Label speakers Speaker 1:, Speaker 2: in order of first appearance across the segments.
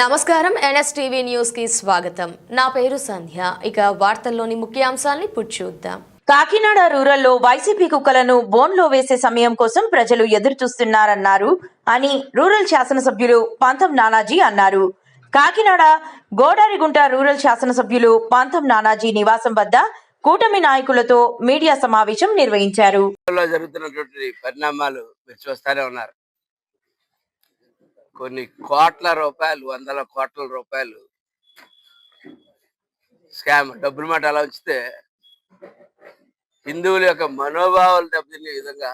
Speaker 1: నమస్కారం. ఎన్ఎస్టీవీ న్యూస్కి స్వాగతం. నా పేరు సంధ్య. ఇక వార్తల్లోని ముఖ్యాంశాల్ని చూద్దాం.
Speaker 2: కాకినాడ రూరల్లో వైసీపీ కుక్కలను బోన్లో వేసే సమయం కోసం ప్రజలు ఎదురు చూస్తున్నారన్నారు అని రూరల్ శాసనసభ్యులు పంతం నానాజీ అన్నారు. కాకినాడ గోడారిగుంట రూరల్ శాసనసభ్యులు పంతం నానాజీ నివాసం వద్ద కూటమి నాయకులతో మీడియా సమావేశం నిర్వహించారు.
Speaker 3: జరుగుతున్నటువంటి పరిణామాలు మీరు చూస్తూనే ఉన్నారు. కొన్ని కోట్ల రూపాయలు వందల కోట్ల రూపాయలు స్కామ్ డబ్బులు మాట అలా ఉంచితే హిందువుల యొక్క మనోభావాలు దెబ్బతినే విధంగా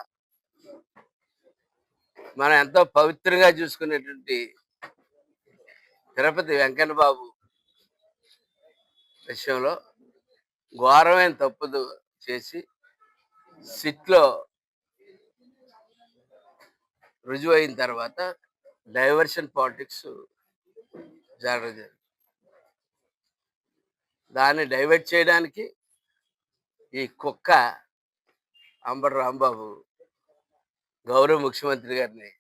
Speaker 3: మనం ఎంతో పవిత్రంగా చూసుకునేటువంటి తిరుపతి వెంకన్న బాబు విషయంలో ఘోరమైన తప్పుదు చేసి సిట్లో రుజువు అయిన తర్వాత డైవర్షన్ పాలిటిక్స్ జరగడం జరిగింది దాన్ని డైవర్ట్ చేయడానికి ఈ కుక్క అంబటి రాంబాబు గౌరవ ముఖ్యమంత్రి గారిని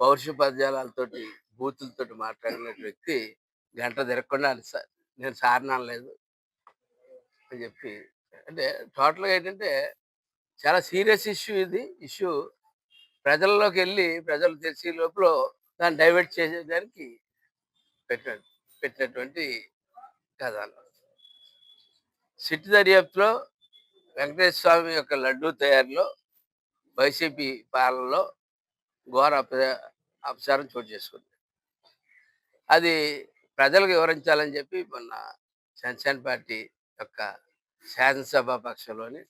Speaker 3: పౌరుష పదజాలతోటి బూతులతోటి మాట్లాడిన వ్యక్తి గంట తిరగకుండా సార్ నేను సార్ అనలేదు అని చెప్పి అంటే టోటల్గా ఏంటంటే చాలా సీరియస్ ఇష్యూ ఇది. ఇష్యూ ప్రజల్లోకి వెళ్ళి ప్రజలు తెలిసే లోపల దాన్ని డైవర్ట్ చేసేదానికి పెట్ట పెట్టినటువంటి కథలు. సిట్ దర్యాప్తులో వెంకటేశ్వర స్వామి యొక్క లడ్డూ తయారీలో వైసీపీ పాలనలో ఘోర అపచారం చోటు చేసుకుంది. అది ప్రజలకు వివరించాలని చెప్పి మొన్న జనసేన పార్టీ యొక్క శాసనసభ పక్షంలోని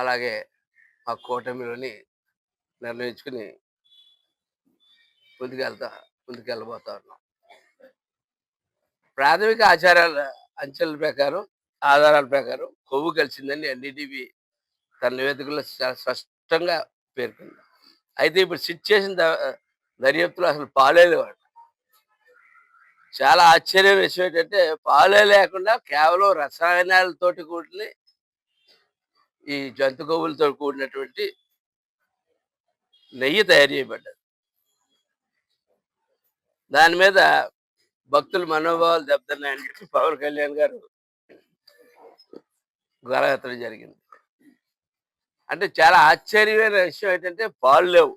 Speaker 3: అలాగే మా కూటమిలోని నిర్ణయించుకుని ముందుకెళ్తా ముందుకెళ్ళబోతా ఉన్నాం. ప్రాథమిక ఆచారాల అంచెల ప్రకారం ఆధారాల ప్రకారం కొవ్వు కలిసిందని ఎన్డీటీవీ తన నివేదికలో చాలా స్పష్టంగా పేర్కొంది. అయితే ఇప్పుడు సిట్ చేసిన దర్యాప్తులో అసలు పాలే లేవాడు చాలా ఆశ్చర్యం విషయం ఏంటంటే పాలే లేకుండా కేవలం రసాయనాలతోటి కూడిన ఈ జంతు కొవ్వులతో కూడినటువంటి నెయ్యి తయారు చేయబడ్డది. దాని మీద భక్తుల మనోభావాలు దెబ్బతున్నాయని చెప్పి పవన్ కళ్యాణ్ గారు గొడవెత్తడం జరిగింది. అంటే చాలా ఆశ్చర్యమైన విషయం ఏంటంటే పాలు లేవు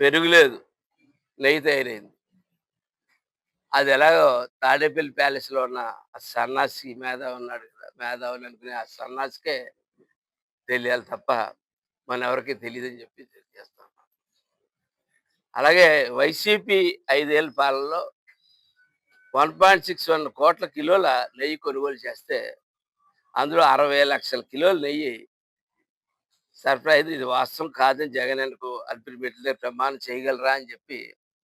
Speaker 3: పెరుగు లేదు నెయ్యి తయారైంది. అది ఎలాగో తాడేపల్లి ప్యాలెస్లో ఉన్న ఆ సన్నాసి మేధావు ఉన్నాడు కదా మేధావులు అనుకునే ఆ సన్నాసికే తెలియాలి తప్ప మన ఎవరికి తెలియదని చెప్పి తెలియజేస్తాం అలాగే వైసీపీ ఐదేళ్ళ పాలనలో వన్ పాయింట్ సిక్స్ వన్ కోట్ల కిలోల నెయ్యి కొనుగోలు చేస్తే అందులో అరవై లక్షల కిలోల నెయ్యి సర్ప్రైజ్ ఇది వాస్తవం కాదని జగన్ ఎందుకు అల్పిరిమెట్లే ప్రమాణం చేయగలరా? అని చెప్పి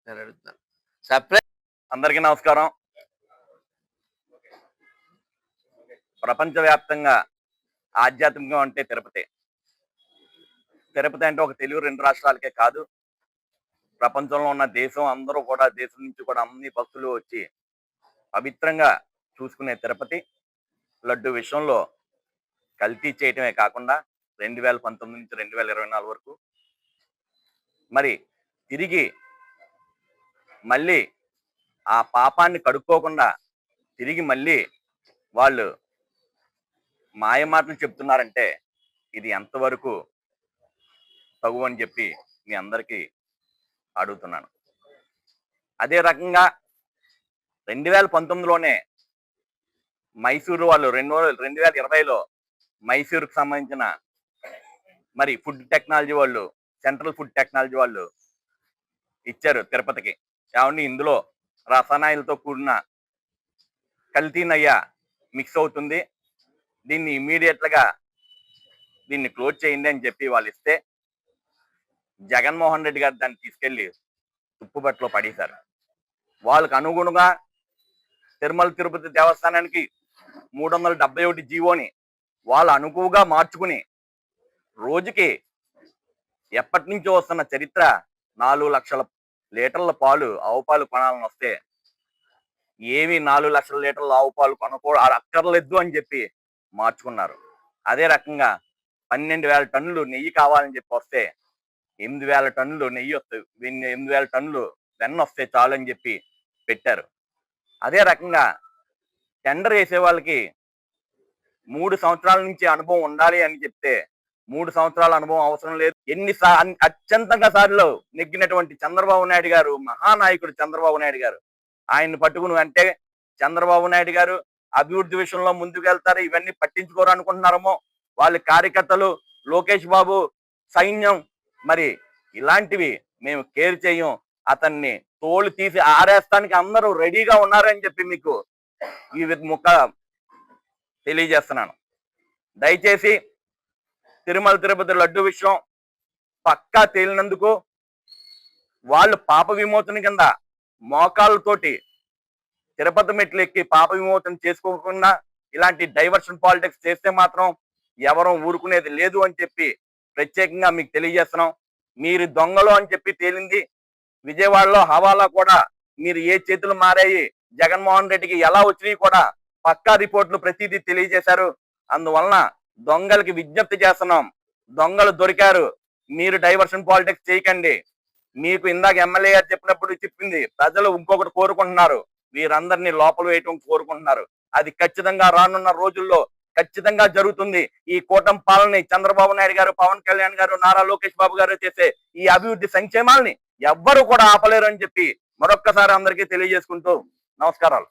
Speaker 3: నేను అడుగుతున్నాను. సర్ప్రైజ్
Speaker 4: అందరికీ నమస్కారం. ప్రపంచవ్యాప్తంగా ఆధ్యాత్మికం అంటే తిరుపతి. తిరుపతి అంటే ఒక తెలుగు రెండు రాష్ట్రాలకే కాదు ప్రపంచంలో ఉన్న దేశం అందరూ కూడా దేశం నుంచి కూడా అన్ని భక్తులు వచ్చి పవిత్రంగా చూసుకునే తిరుపతి లడ్డు విషయంలో కల్తీ చేయటమే కాకుండా రెండు వేల పంతొమ్మిది నుంచి రెండు వేల ఇరవై నాలుగు వరకు మరి తిరిగి మళ్ళీ ఆ పాపాన్ని కడుక్కోకుండా తిరిగి మళ్ళీ వాళ్ళు మాయ మాటలు చెప్తున్నారంటే ఇది ఎంతవరకు తగు అని చెప్పి మీ అందరికీ అడుగుతున్నాను. అదే రకంగా రెండు వేల పంతొమ్మిదిలోనే మైసూరు వాళ్ళు రెండు రెండు వేల ఇరవైలో మైసూరుకు సంబంధించిన మరి ఫుడ్ టెక్నాలజీ వాళ్ళు సెంట్రల్ ఫుడ్ టెక్నాలజీ వాళ్ళు ఇచ్చారు తిరుపతికి. ఏమండి ఇందులో రసాయనాలతో కూడిన కల్తీ నయ్య మిక్స్ అవుతుంది. దీన్ని ఇమీడియట్గా దీన్ని క్లోజ్ చేయండి అని చెప్పి వాళ్ళు ఇస్తే జగన్మోహన్ రెడ్డి గారు దాన్ని తీసుకెళ్ళి తుప్పుబట్టలో పడేశారు. వాళ్ళకు అనుగుణంగా తిరుమల తిరుపతి దేవస్థానానికి మూడు వందల డెబ్బై ఒకటి జీవోని వాళ్ళు అనుకువగా మార్చుకుని రోజుకి ఎప్పటి నుంచో వస్తున్న చరిత్ర నాలుగు లక్షల లీటర్ల పాలు ఆవు పాలు కొనాలని వస్తే ఏమి నాలుగు లక్షల లీటర్ల ఆవు పాలు కొనకూడ అక్కర్లేదు అని చెప్పి మార్చుకున్నారు. అదే రకంగా పన్నెండు వేల టన్నులు నెయ్యి కావాలని చెప్పి వస్తే ఎనిమిది వేల టన్నులు నెయ్యి వస్తాయి ఎనిమిది వేల టన్నులు వెన్న వస్తాయి చాలు అని చెప్పి పెట్టారు. అదే రకంగా టెండర్ వేసే వాళ్ళకి మూడు సంవత్సరాల నుంచి అనుభవం ఉండాలి అని చెప్తే మూడు సంవత్సరాల అనుభవం అవసరం లేదు. ఎన్ని అత్యంతంగా సార్లు నెగ్గినటువంటి చంద్రబాబు నాయుడు గారు మహానాయకుడు చంద్రబాబు నాయుడు గారు ఆయన్ని పట్టుకుని అంటే చంద్రబాబు నాయుడు గారు అభివృద్ధి విషయంలో ముందుకు వెళ్తారు ఇవన్నీ పట్టించుకోరు అనుకుంటున్నారేమో. వాళ్ళ కార్యకర్తలు లోకేష్ బాబు సైన్యం మరి ఇలాంటివి మేము కేర్ చేయం. అతన్ని తోలు తీసి ఆరేస్తానికి అందరూ రెడీగా ఉన్నారని చెప్పి మీకు ఈ ముక్క తెలియజేస్తున్నాను. దయచేసి తిరుమల తిరుపతి లడ్డు విషయం పక్కా తేలినందుకు వాళ్ళు పాప విమోచన కింద మోకాళ్ళతోటి తిరుపతి మెట్లు ఎక్కి పాప విమోచన చేసుకోకుండా ఇలాంటి డైవర్షన్ పాలిటిక్స్ చేస్తే మాత్రం ఎవరూ ఊరుకునేది లేదు అని చెప్పి ప్రత్యేకంగా మీకు తెలియజేస్తున్నాం. మీరు దొంగలు అని చెప్పి తేలింది. విజయవాడలో హవాలా కూడా మీరు ఏ చేతులు మారాయి జగన్మోహన్ రెడ్డికి ఎలా వచ్చినాయి కూడా పక్కా రిపోర్ట్లు ప్రతిదీ తెలియజేశారు. అందువలన దొంగలకి విజ్ఞప్తి చేస్తున్నాం. దొంగలు దొరికారు. మీరు డైవర్షన్ పాలిటిక్స్ చేయకండి. మీకు ఇందాక ఎమ్మెల్యే గారు చెప్పినప్పుడు చెప్పింది ప్రజలు ఇంకొకటి కోరుకుంటున్నారు. వీరందరినీ లోపల వేయటం కోరుకుంటున్నారు. అది ఖచ్చితంగా రానున్న రోజుల్లో ఖచ్చితంగా జరుగుతుంది. ఈ కూటమి పాలన చంద్రబాబు నాయుడు గారు పవన్ కళ్యాణ్ గారు నారా లోకేష్ బాబు గారు చేసే ఈ అభివృద్ధి సంక్షేమాలని ఎవ్వరు కూడా ఆపలేరు అని చెప్పి మరొక్కసారి అందరికీ తెలియజేసుకుంటూ నమస్కారాలు.